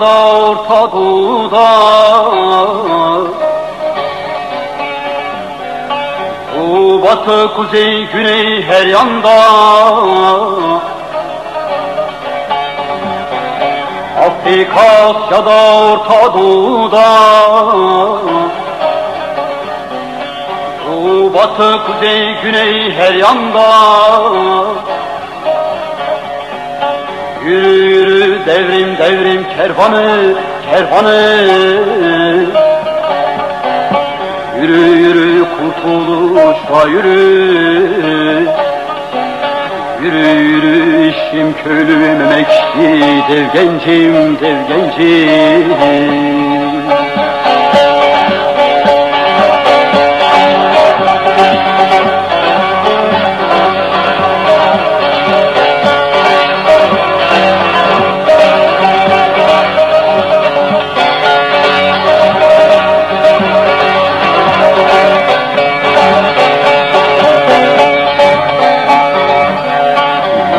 Asya'da Orta Doğu'da Doğu, batı, kuzey, güney her yanda Afrika, Asya'da, Orta Doğu'da Doğu, batı, kuzey, güney her yanda Yürü yürü devrim devrim kervanı kervanı. Yürü yürü kurtuluşa yürü. Yürü yürü işim köylüm emekçi dev gencim dev gencim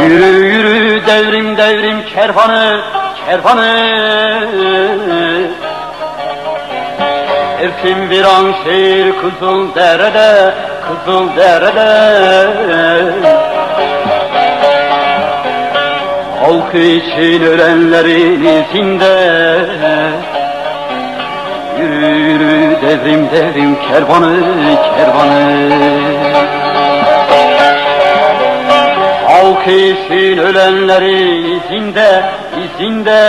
Yürü yürü devrim devrim kervanı kervanı. Erkin bir an şehir kızıl derede kızıl derede. Halkı için ölenlerin izinde. Yürü yürü devrim devrim kervanı kervanı Halk için ölenleri izinde, izinde.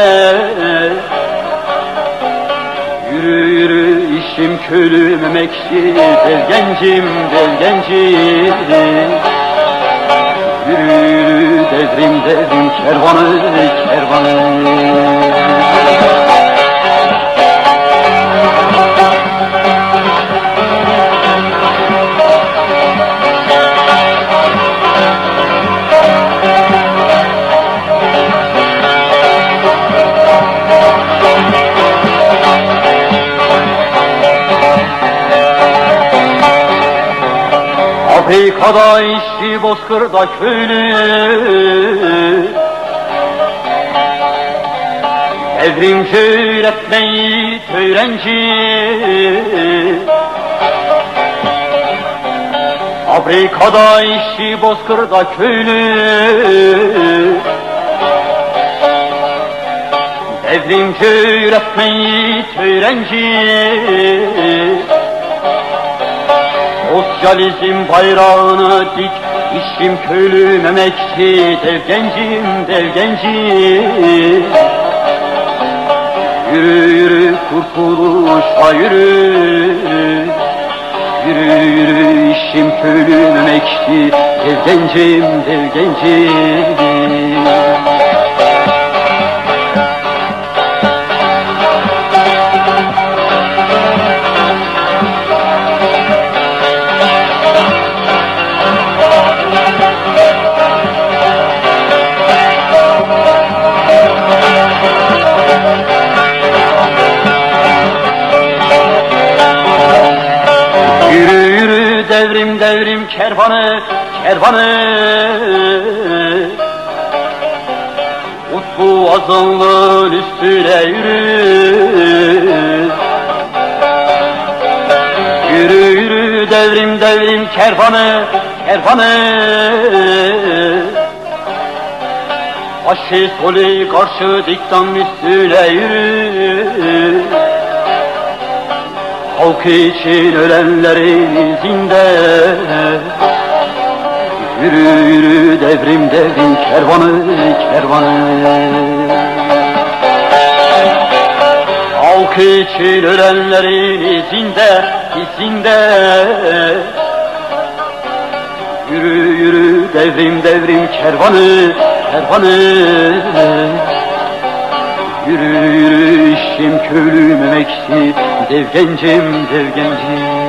Yürü yürü işim köylüm emekçi Dev gencim, dev gencim. Yürü yürü devrim devrim kervanı, kervanı Afrika'da işçi bozkırda köylü Devrimci öğretmeyi öğrenci. Afrika'da işçi bozkırda köylü Devrimci öğretmeyi öğrenci Sosyalizm bayrağını dik İşim köylüm emekçi Dev gencim dev gencim. Yürü yürü kurtuluşa yürü. Yürü yürü işim köylüm emekçi Dev gencim dev gencim devrim devrim kervanı kervanı. Utku azınlığın üstüne yürü. Yürü yürü devrim devrim kervanı kervanı. Faşist oli karşı diktan üstüne yürü Halk için ölenlerin izinde Yürü yürü devrim devrim kervanı kervanı. Halk için ölenlerin izinde izinde Yürü yürü devrim devrim kervanı kervanı. Yürü yürü işim köylüm emekçi Dev gencim dev gencim